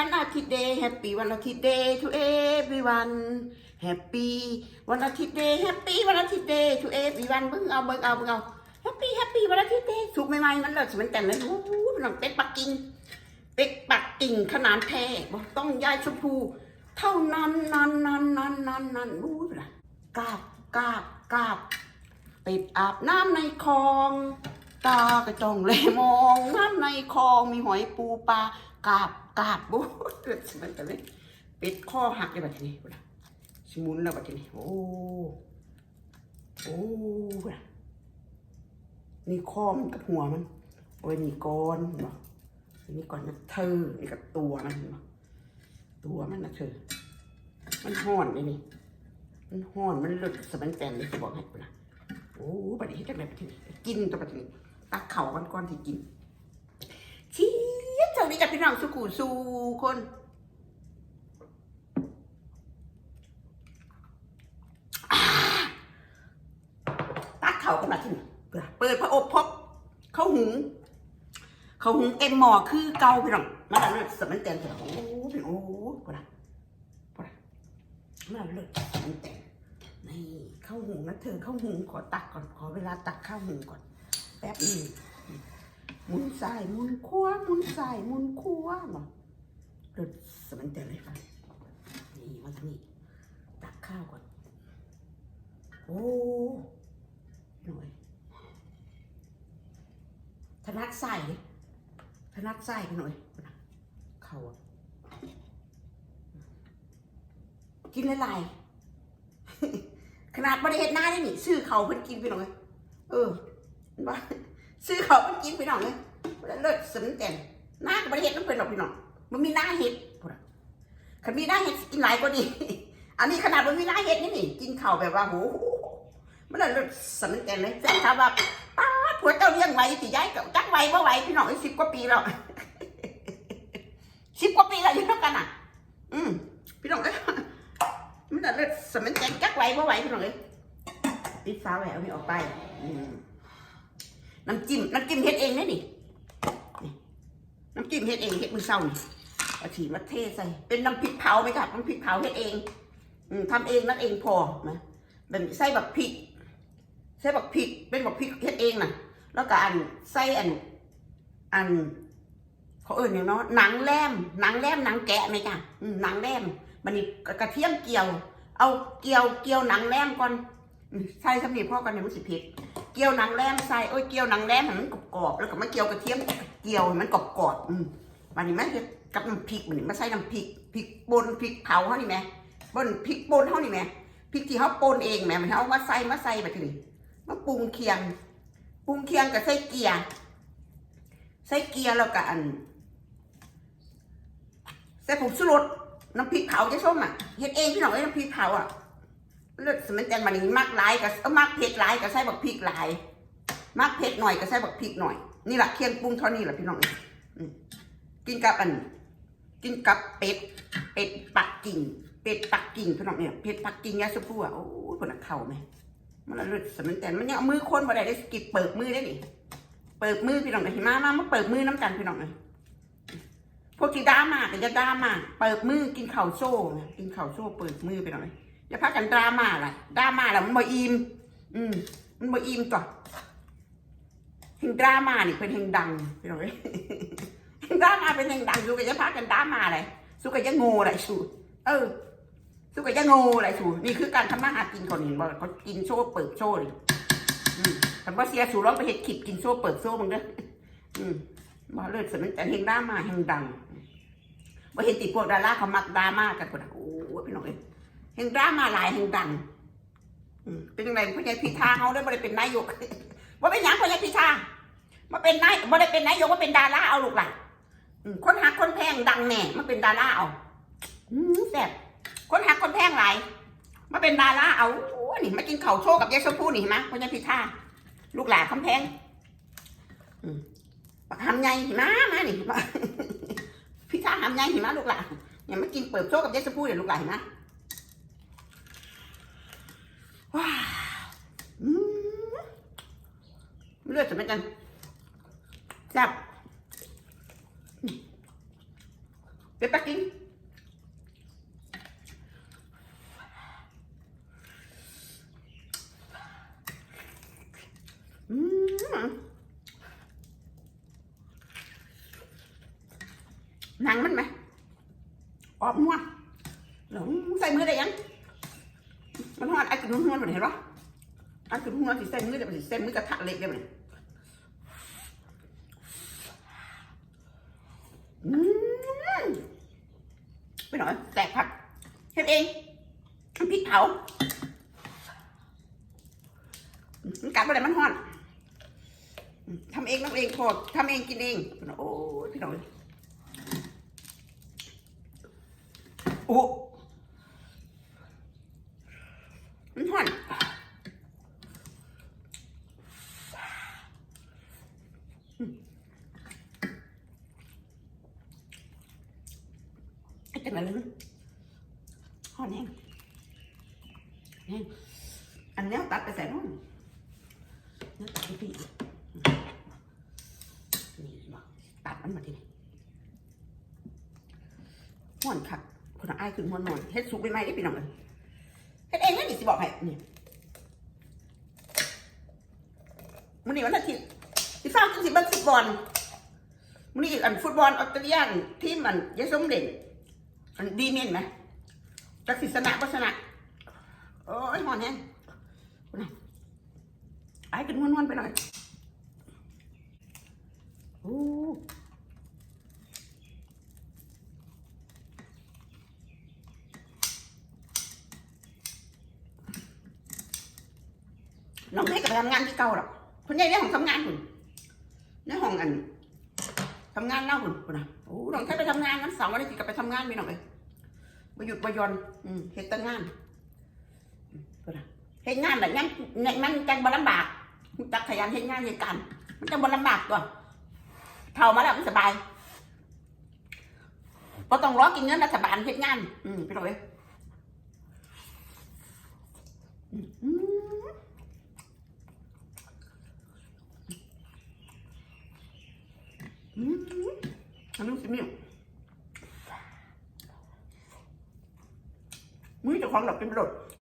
วันอาทิตย์เดย์แฮปปี้วันอาทิตย์เดย์ทูเอฟวีวันแฮปปี้วันอาทิตย์เดย์แฮปปี้วันอาทิตย์เดย์ทูเอฟวีวันเบิ่งเอาเบิ่งเอาเบิ่งเอาแฮปปี้แฮปปี้วันอาทิตย์เดย์สุกใหม่ๆมันเลิศมันแต่งเลยโอ้โหน้องเป็ดปักกิ่งเป็ดปักกิ่งขนาดแท้บอกต้องยายชมพูเท่านั้นนันนันนันนันนันรู้ปะกราบกาบกาบติดอาบน้ำในคลองตากระจองเลยมองน้ำในคลองมีหอยปูปลากาบ กาบบูเกิดสมัยกันเลยปิดข้อหักเลยแบบนี้นะสมุนแล้วแบบนี้ โอ้โอ้นะนี่ข้อมันกับหัวมัน โอ้ยนี่ก้อนเนาะนี่ก่อนนะเธอนี่กับตัวมันเนาะตัวมันนะเธอ มันห่อนเลยนี่มันห่อนมันหลุดสมันแตนเลยจะบอกให้กูนะโอ้บัดนี้จังไดบัดนี้กินตัวบัดนี้ตักเข่ากันก่อนที่กิน จ้านี้กับพี่น้องสุกูสู่คนตักเข่ากันมาที่นี่เปิดพระอบพบเข้าหุงเขาหุงเอ็มหมอคือเกาพี่น้องมาแล้วเลยสมันแตนเถอะโอ้พี่โอ้ปะนะปะนะมาเลยสมันแตนนี่ข้าวหุงนะเธอข้าวหุงขอตักก่อนขอเวลาตักข้าวหุงก่อน แป๊บนึง มุนซ้ายหมุนขวาหมุนซ้ายหมุนขวาเนาะเดินสมันแต่เลยค่ะ นี่มาทางนี้ตักข้าวก่อน โอ้หน่อยถนัดใส่ถนัดใส่กันหน่อยเขาอะกินละลายขนาดบริเฮ็ดหน้าได้หนี่ซื้อเขาเพิ่นกินไปหน่อย เออเห็นปะ ซื้อเขาเพิ่นกินไปหน่อยเลยเลิศสนแต่นหน้ากับบริเฮ็ดต้องเป็นหรอกพี่น้องมันมีหน้าเฮ็ดคันมีหน้าเฮ็ดกินหลายกว่านี้อันนี้ขนาดมันมีหน้าเฮ็ดนี่นี่กินเข้าแบบว่าโหมันเลิศสนแต่นเลยแจ้งถามว่าป้าผัวเจ้าเลี้ยงไว้สิย้ายกับจักไว้บ่อไหวพี่น้องสิบกว่าปีแล้วสิบกว่าปีแล้วอยู่เท่ากันอะ อืมพี่น้องเอ้ยมันเลิศสมันแจงจักไหวบ่อไหวพี่น้องเอ้ยปิดฟ้าไว้เอาไม่ออกไป อืม น้ำจิ้มน้ำจิ้มเฮ็ดเองได้นี่นี่น้ำจิ้มเฮ็ดเองเฮ็ดมือเศร้านี่เอาฉีมาเทใส่ เป็นน้ำพริกเผาไหมครับน้ำพริกเผาเฮ็ดเองอืมทำเองนั่นเองพอนะแบบใส่แบักพริกใส่แบักพริก เป็นแบักพริกเฮ็ดเองน่ะแล้วก็อันใส่อันอันเขาเอิ้นอย่างเนาะหนังแลมหนังแลมหนังแกะไหมจ้ะหนังแลมมันนี่กระเทียมเกี่ยว เอาเกี่ยวเกี่ยวหนังแรมก่อนใส่สำนีพ่อกันเนี่ยมันสิเผ็ด เกี่ยวนังแรมใส่โอ้ยเกี่ยวนังแรมให้มันกรอบๆแล้วก็มาเกี่ยวกระเทียมเกี่ยวให้มันกรอบๆอืมมันนี่มันเฮ็ดกับน้ำพริกมันนี่มาใส่น้ำพริกพริกป่นพริกเผาเฮานี่แม่ป่นพริกป่นเฮานี่แม่พริกที่เฮาป่นเองแม่มันเอามาใส่มาใส่แบบนี้มาปรุงเคียงปรุงเคียงกับใส่เกี๊ยร์ใส่เกี๊ยร์แล้วก็อันใส่ผงชูรสน้ำพริกเผาจะส้มอะเฮ็ดเองพี่น้องเอ้น้ำพริกเผาอะ เลือดสมันแตนมันนี่มักหลายกับเออมักเผ็ดหลายกับใส่บักพริกหลาย มักเผ็ดหน่อยกับใส่บักพริกหน่อย นี่แหละเคียงปรุงเท่านี้แหละพี่น้องเอ้ยกินกับอัน กินกับเป็ด เป็ดปักกิ่ง เป็ดปักกิ่งพี่น้องเนี่ยเป็ดปักกิ่งยาสุพูอะโอ้ยคนนักเข่าไหมมันละเลือดสมันแตนมันเนี่ยเอามือคนมาได้ได้สกิบเปิดมือได้ดิเปิดมือพี่น้องเลยมามามาเปิดมือน้ำกันพี่น้องเลยพวกที่ดรามาก็จะดราม่าเปิดมือกินข้าโซ่กินข้าโซ่เปิดมือไปหน่อย อย่าพักกันดราม่าอะไรดราม่าแล้วมันบ่อิ่มอืมมันบ่อิ่มต่อเฮงดราม่านี่เป็นเฮงดังไปหน่อยเฮงดราม่าเป็นเฮงดังสู้กัจะพักกันดราม่าอะไรสู้กัจะโง่อะไรสู้เออสู้กัจะโง่อะไรสู้นี่คือการทำมาหากินคนเห็นบ่เขากินโซ่เปิดโซ่เลยแต่ว่าเสียสูร้องไปเห็ดขิดกินโซ่เปิดโซ่มึงเด้ออืมบ่เลิศสมันแต่เฮงดราม่าเฮงดังว่าเห็นติพวกดาราเขามักดราม่ากันคนน่ะโอ้ยพี่น้องเอ้ ห็นดราม่าหลายเห็นดังเป็นยังไงพ่อใหญ่พิธาเขาได้บ่ได้เป็นนายกว่าเป็นหยังพ่อใหญ่พิธามาเป็นนายบ่ได้เป็นนายกว่าเป็นดาราเอาลูกหล่ะคนหักคนแพงดังแน่มาเป็นดาราเอาแซ่บคนหักคนแพงหลายมาเป็นดาราเอาโอ้นี่มากินเข้าโชกับยายชมพู่นี่เห็นไหมพ่อใหญ่พิธาลูกหลานคำแพงอืมบักหำใหญ่เห็นไหมมานี่มาพี่ท่าทำไงเห็นไหมลูกหลานอย่ามากินเปิดโชคกับเยสพูเดี๋ยวลูกหลานเห็นไหม ว้าวเลือดจะไม่กันจับเป็ดปักกิ่งอืมหนังมันไหมออกมั่วหลงใส่มือได้ยัง มันหอดไอ้กระดุมหัวมันเห็นปะไอ้กระดุมหัวสิใส่มือเดี๋ยวมันสิใส่มือกระทะเล็กเดี๋ยวมันไปหน่อยแตกผักเฮ็ดเองพริกเผากัดไปเลยมันหอนทำเองทำเองพอทำเองกินเองโอ้พี่หน้อยโอ้ มันหอนไอ้จังไรเลยหอนแห้งแห้งอันนี้ตัดไปใส่นู่นนี่ตัดไปพี่นี่บอกตัดมันมาทีนี้หอนคักคนละอ้ายขึ้นหัวนอนเฮ็ดสุกได้ไหมได้พี่น้องเอ้ยเฮ็ดเองนี่ สิบอกให้นี่มื้อนี้วันอาทิตย์ที่เฝ้าจังสิเบิ่งฟุตบอลมื้อนี้อีกอันฟุตบอลออสเตรเลียนทีมมันยายสมเด่นอันดีเมนไหมจักสิชนะบ่ชนะโอ้ยหอนแฮงพุ่นน่ะอ้ายขึ้นวนอนไปหน่อยโอ้น้องให้กับ ไปทำงานที่เก่าหรอกคนใหญ่ในห้องทำงานคุณในห้องอันทำงานเล่าคุณคุณนะโอ้น้องแค่ไปทำงานวันเสาร์วันอาทิตย์ก็ไปทำงานไม่น้อยมาหยุดมายอนอืมเฮ็ดแต่งานคุณนะเฮ็ดงานแบบยังเนี่ยมันจังบลำบากจักขยันเฮ็ดงานเฮ็ดการมันจังบลำบากตัวเท่ามาแล้วมันสบายพอต้องรอกินเงินรัฐบาลเฮ็ดงาน อืมไปเลยอืมอืม อืมอั นนี้สิมิวมือเจ้าของหลับเป็นรถ